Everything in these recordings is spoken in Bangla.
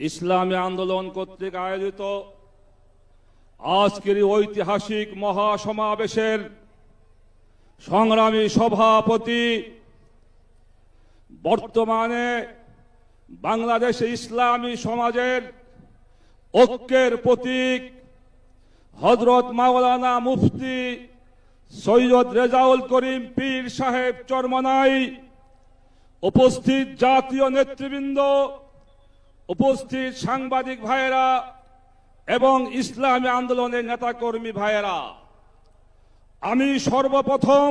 ইসলামী আন্দোলন কর্তৃক আয়োজিত আজকের ঐতিহাসিক মহাসমাবেশের সংগ্রামী সভাপতি বর্তমানে বাংলাদেশে ইসলামী সমাজের ঐক্যের প্রতীক হজরত মাওলানা মুফতি সৈয়দ রেজাউল করিম পীর সাহেব চরমনাই উপস্থিত জাতীয় নেতৃবৃন্দ উপস্থিত সাংবাদিক ভাইয়েরা এবং ইসলামী আন্দোলনের নেতাকর্মী ভাইয়েরা, আমি সর্বপ্রথম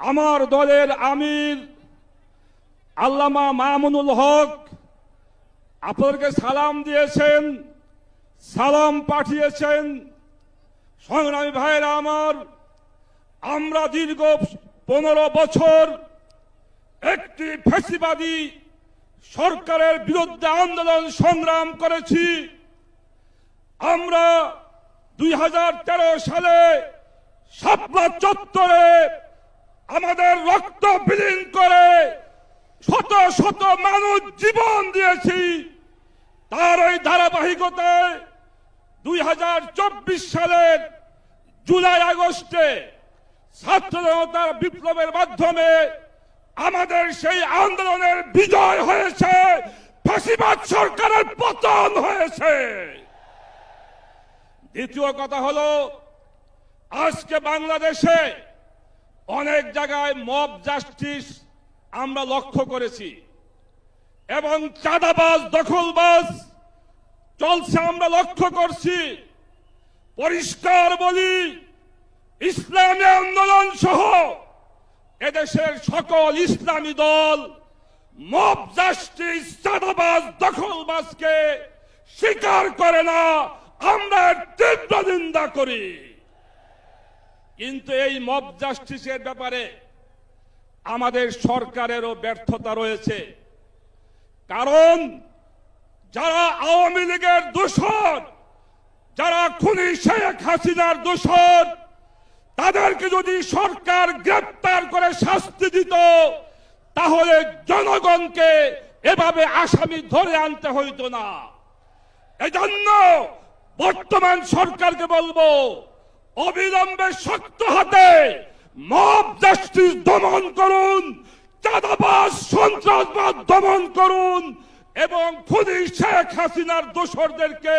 আমার দলের আমির আল্লামা মামুনুল হক আপনাদেরকে সালাম দিয়েছেন, সালাম পাঠিয়েছেন। সংগ্রামী ভাইয়েরা আমার, আমরা দীর্ঘ পনেরো বছর একটি ফেসিবাদী সরকারের বিরুদ্ধে আন্দোলন সংগ্রাম করেছি। আমরা দুই হাজার তেরো সালে শাপলা চত্বরে আমাদের রক্ত বিলীন করে শত শত মানুষ জীবন দিয়েছি। তার ওই ধারাবাহিকতায় দুই হাজার চব্বিশ সালের জুলাই আগস্টে ছাত্র জনতার বিপ্লবের মাধ্যমে আমাদের সেই আন্দোলনের বিজয় হয়েছে, ফাঁসিবাদ সরকারের পতন হয়েছে। দ্বিতীয় কথা হলো, আজকে বাংলাদেশে অনেক জায়গায় মব জাস্টিস আমরা লক্ষ্য করেছি, এবং চাঁদাবাজ, দখলবাজ চলছে আমরা লক্ষ্য করছি। পরিষ্কার বলি, ইসলামী আন্দোলন সহ এদেশের সকল ইসলামী দল মব দখলবাজকে স্বীকার করে না, আমরা তীব্র নিন্দা করি। কিন্তু এই মব জাস্টিসের ব্যাপারে আমাদের সরকারেরও ব্যর্থতা রয়েছে। কারণ যারা আওয়ামী লীগের দোষর, যারা খুনি শেখ হাসিনার দোষর তাদেরকে যদি সরকার গ্রেপ্তার করে শাস্তি দিত, তাহলে জনগণকে এভাবে আসামি ধরে আনতে হইতো না। এজন্য বর্তমান সরকারকে বলব, অবিলম্বে শক্ত হাতে মব জাস্টিস দমন করুন, চাঁদাবাজ সন্ত্রাসবাদ দমন করুন এবং খুনি শেখ হাসিনার দোসরদেরকে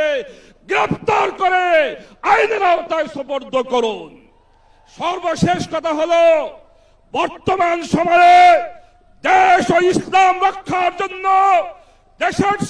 গ্রেফতার করে আইনের আওতায় সুপর্দ করুন। সর্বশেষ কথা হলো বর্তমান সময়ে দেশ ও ইসলাম রক্ষার জন্য দেশের